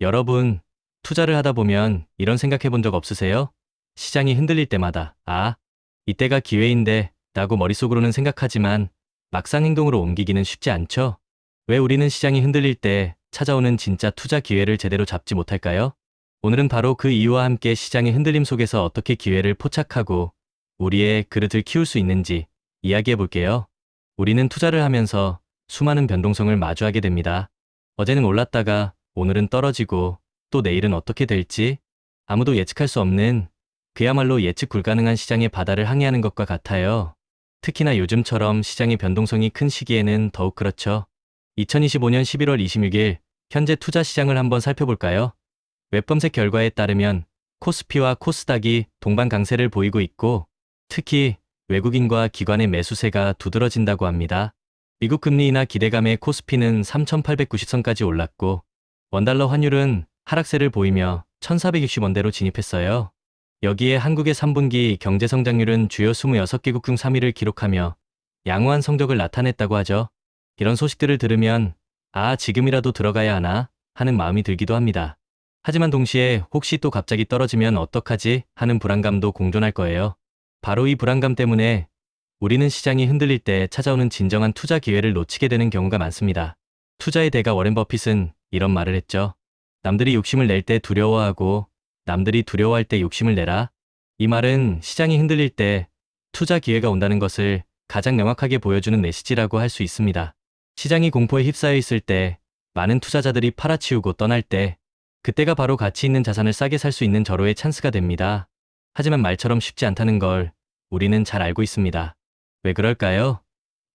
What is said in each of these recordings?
여러분, 투자를 하다 보면 이런 생각해 본 적 없으세요? 시장이 흔들릴 때마다, 아, 이때가 기회인데, 라고 머릿속으로는 생각하지만, 막상 행동으로 옮기기는 쉽지 않죠? 왜 우리는 시장이 흔들릴 때 찾아오는 진짜 투자 기회를 제대로 잡지 못할까요? 오늘은 바로 그 이유와 함께 시장의 흔들림 속에서 어떻게 기회를 포착하고 우리의 그릇을 키울 수 있는지 이야기해 볼게요. 우리는 투자를 하면서 수많은 변동성을 마주하게 됩니다. 어제는 올랐다가 오늘은 떨어지고 또 내일은 어떻게 될지 아무도 예측할 수 없는 그야말로 예측 불가능한 시장의 바다를 항해하는 것과 같아요. 특히나 요즘처럼 시장의 변동성이 큰 시기에는 더욱 그렇죠. 2025년 11월 26일 현재 투자 시장을 한번 살펴볼까요? 웹검색 결과에 따르면 코스피와 코스닥이 동반 강세를 보이고 있고 특히 외국인과 기관의 매수세가 두드러진다고 합니다. 미국 금리 인하 기대감에 코스피는 3,890선까지 올랐고 원달러 환율은 하락세를 보이며 1,460원대로 진입했어요. 여기에 한국의 3분기 경제 성장률은 주요 26개국 중 3위를 기록하며 양호한 성적을 나타냈다고 하죠. 이런 소식들을 들으면 아, 지금이라도 들어가야 하나 하는 마음이 들기도 합니다. 하지만 동시에 혹시 또 갑자기 떨어지면 어떡하지 하는 불안감도 공존할 거예요. 바로 이 불안감 때문에 우리는 시장이 흔들릴 때 찾아오는 진정한 투자 기회를 놓치게 되는 경우가 많습니다. 투자의 대가 워렌 버핏은 이런 말을 했죠. 남들이 욕심을 낼 때 두려워하고 남들이 두려워할 때 욕심을 내라. 이 말은 시장이 흔들릴 때 투자 기회가 온다는 것을 가장 명확하게 보여주는 메시지라고 할 수 있습니다. 시장이 공포에 휩싸여 있을 때 많은 투자자들이 팔아치우고 떠날 때 그때가 바로 가치 있는 자산을 싸게 살 수 있는 절호의 찬스가 됩니다. 하지만 말처럼 쉽지 않다는 걸 우리는 잘 알고 있습니다. 왜 그럴까요?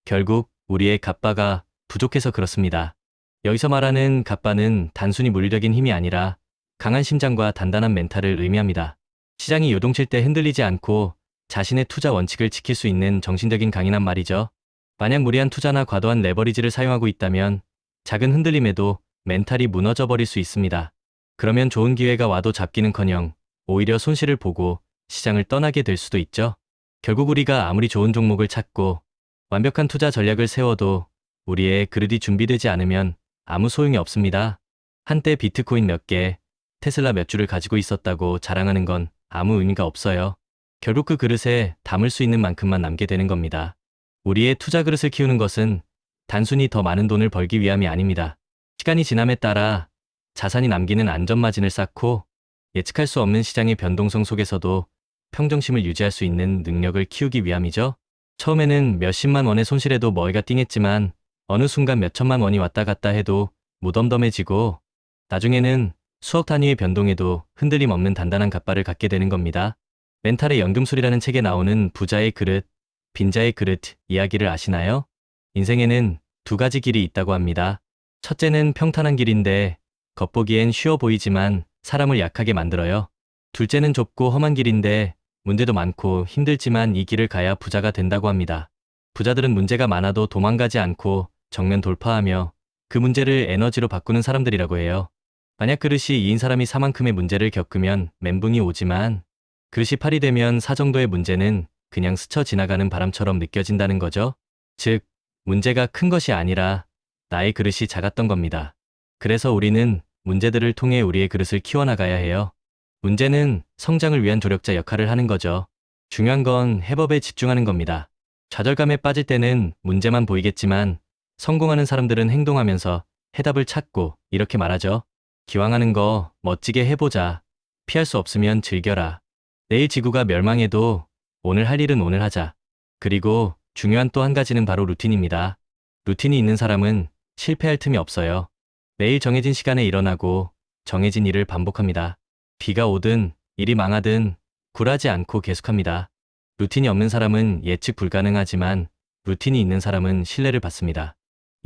결국 우리의 갑바가 부족해서 그렇습니다. 여기서 말하는 갑바는 단순히 물리적인 힘이 아니라 강한 심장과 단단한 멘탈을 의미합니다. 시장이 요동칠 때 흔들리지 않고 자신의 투자 원칙을 지킬 수 있는 정신적인 강인한 말이죠. 만약 무리한 투자나 과도한 레버리지를 사용하고 있다면 작은 흔들림에도 멘탈이 무너져 버릴 수 있습니다. 그러면 좋은 기회가 와도 잡기는커녕 오히려 손실을 보고 시장을 떠나게 될 수도 있죠. 결국 우리가 아무리 좋은 종목을 찾고 완벽한 투자 전략을 세워도 우리의 그릇이 준비되지 않으면 아무 소용이 없습니다. 한때 비트코인 몇 개, 테슬라 몇 주를 가지고 있었다고 자랑하는 건 아무 의미가 없어요. 결국 그 그릇에 담을 수 있는 만큼만 남게 되는 겁니다. 우리의 투자 그릇을 키우는 것은 단순히 더 많은 돈을 벌기 위함이 아닙니다. 시간이 지남에 따라 자산이 남기는 안전마진을 쌓고 예측할 수 없는 시장의 변동성 속에서도 평정심을 유지할 수 있는 능력을 키우기 위함이죠. 처음에는 몇십만 원의 손실에도 머리가 띵했지만 어느 순간 몇천만 원이 왔다 갔다 해도 무덤덤해지고 나중에는 수억 단위의 변동에도 흔들림 없는 단단한 갑바를 갖게 되는 겁니다. 멘탈의 연금술이라는 책에 나오는 부자의 그릇, 빈자의 그릇 이야기를 아시나요? 인생에는 두 가지 길이 있다고 합니다. 첫째는 평탄한 길인데 겉보기엔 쉬워 보이지만 사람을 약하게 만들어요. 둘째는 좁고 험한 길인데 문제도 많고 힘들지만 이 길을 가야 부자가 된다고 합니다. 부자들은 문제가 많아도 도망가지 않고 정면 돌파하며 그 문제를 에너지로 바꾸는 사람들이라고 해요. 만약 그릇이 2인 사람이 사만큼의 문제를 겪으면 멘붕이 오지만 그릇이 8이 되면 사 정도의 문제는 그냥 스쳐 지나가는 바람처럼 느껴진다는 거죠. 즉, 문제가 큰 것이 아니라 나의 그릇이 작았던 겁니다. 그래서 우리는 문제들을 통해 우리의 그릇을 키워나가야 해요. 문제는 성장을 위한 조력자 역할을 하는 거죠. 중요한 건 해법에 집중하는 겁니다. 좌절감에 빠질 때는 문제만 보이겠지만 성공하는 사람들은 행동하면서 해답을 찾고 이렇게 말하죠. 기왕하는 거 멋지게 해보자. 피할 수 없으면 즐겨라. 내일 지구가 멸망해도 오늘 할 일은 오늘 하자. 그리고 중요한 또 한 가지는 바로 루틴입니다. 루틴이 있는 사람은 실패할 틈이 없어요. 매일 정해진 시간에 일어나고 정해진 일을 반복합니다. 비가 오든 일이 망하든 굴하지 않고 계속합니다. 루틴이 없는 사람은 예측 불가능하지만 루틴이 있는 사람은 신뢰를 받습니다.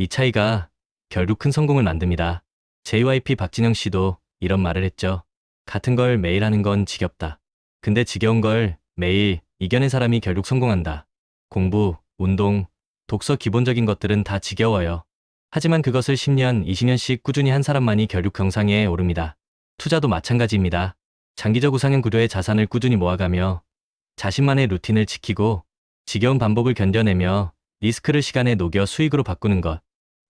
이 차이가 결국 큰 성공을 만듭니다. JYP 박진영 씨도 이런 말을 했죠. 같은 걸 매일 하는 건 지겹다. 근데 지겨운 걸 매일 이겨낸 사람이 결국 성공한다. 공부, 운동, 독서 기본적인 것들은 다 지겨워요. 하지만 그것을 10년, 20년씩 꾸준히 한 사람만이 결국 경상에 오릅니다. 투자도 마찬가지입니다. 장기적 우상향 구조의 자산을 꾸준히 모아가며 자신만의 루틴을 지키고 지겨운 반복을 견뎌내며 리스크를 시간에 녹여 수익으로 바꾸는 것.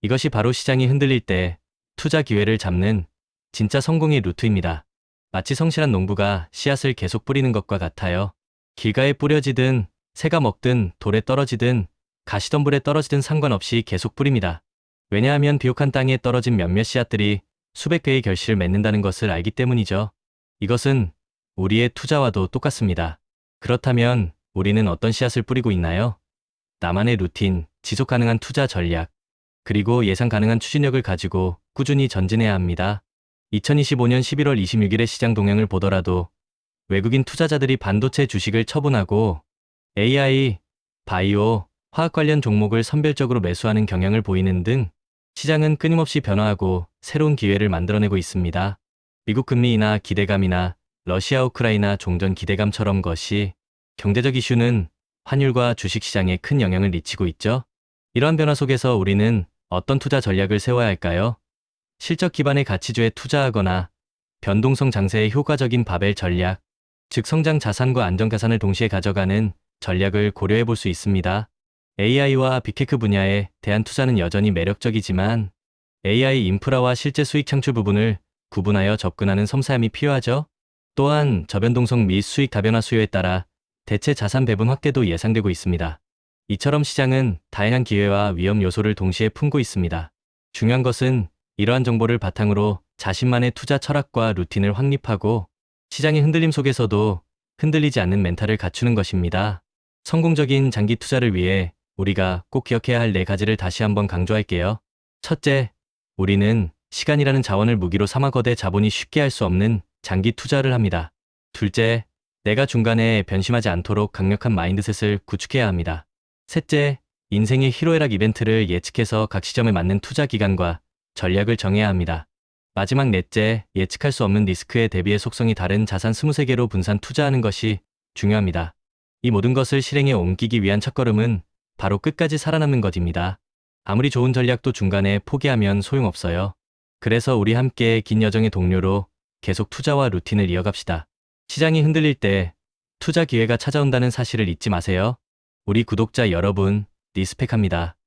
이것이 바로 시장이 흔들릴 때 투자 기회를 잡는 진짜 성공의 루트입니다. 마치 성실한 농부가 씨앗을 계속 뿌리는 것과 같아요. 길가에 뿌려지든 새가 먹든 돌에 떨어지든 가시덤불에 떨어지든 상관없이 계속 뿌립니다. 왜냐하면 비옥한 땅에 떨어진 몇몇 씨앗들이 수백 배의 결실을 맺는다는 것을 알기 때문이죠. 이것은 우리의 투자와도 똑같습니다. 그렇다면 우리는 어떤 씨앗을 뿌리고 있나요? 나만의 루틴, 지속 가능한 투자 전략, 그리고 예상 가능한 추진력을 가지고 꾸준히 전진해야 합니다. 2025년 11월 26일의 시장 동향을 보더라도 외국인 투자자들이 반도체 주식을 처분하고 AI, 바이오, 화학 관련 종목을 선별적으로 매수하는 경향을 보이는 등 시장은 끊임없이 변화하고 새로운 기회를 만들어내고 있습니다. 미국 금리 인하 기대감이나 러시아 우크라이나 종전 기대감처럼 것이 경제적 이슈는 환율과 주식 시장에 큰 영향을 미치고 있죠. 이러한 변화 속에서 우리는 어떤 투자 전략을 세워야 할까요? 실적 기반의 가치주에 투자하거나 변동성 장세에 효과적인 바벨 전략, 즉 성장 자산과 안정 자산을 동시에 가져가는 전략을 고려해 볼 수 있습니다. AI와 빅테크 분야에 대한 투자는 여전히 매력적이지만 AI 인프라와 실제 수익 창출 부분을 구분하여 접근하는 섬세함이 필요하죠. 또한 저변동성 및 수익 다변화 수요에 따라 대체 자산 배분 확대도 예상되고 있습니다. 이처럼 시장은 다양한 기회와 위험 요소를 동시에 품고 있습니다. 중요한 것은 이러한 정보를 바탕으로 자신만의 투자 철학과 루틴을 확립하고 시장의 흔들림 속에서도 흔들리지 않는 멘탈을 갖추는 것입니다. 성공적인 장기 투자를 위해 우리가 꼭 기억해야 할 네 가지를 다시 한번 강조할게요. 첫째, 우리는 시간이라는 자원을 무기로 삼아 거대 자본이 쉽게 할 수 없는 장기 투자를 합니다. 둘째, 내가 중간에 변심하지 않도록 강력한 마인드셋을 구축해야 합니다. 셋째, 인생의 희로애락 이벤트를 예측해서 각 시점에 맞는 투자 기간과 전략을 정해야 합니다. 마지막 넷째, 예측할 수 없는 리스크에 대비해 속성이 다른 자산 23개로 분산 투자하는 것이 중요합니다. 이 모든 것을 실행에 옮기기 위한 첫걸음은 바로 끝까지 살아남는 것입니다. 아무리 좋은 전략도 중간에 포기하면 소용없어요. 그래서 우리 함께 긴 여정의 동료로 계속 투자와 루틴을 이어갑시다. 시장이 흔들릴 때 투자 기회가 찾아온다는 사실을 잊지 마세요. 우리 구독자 여러분, 리스펙합니다.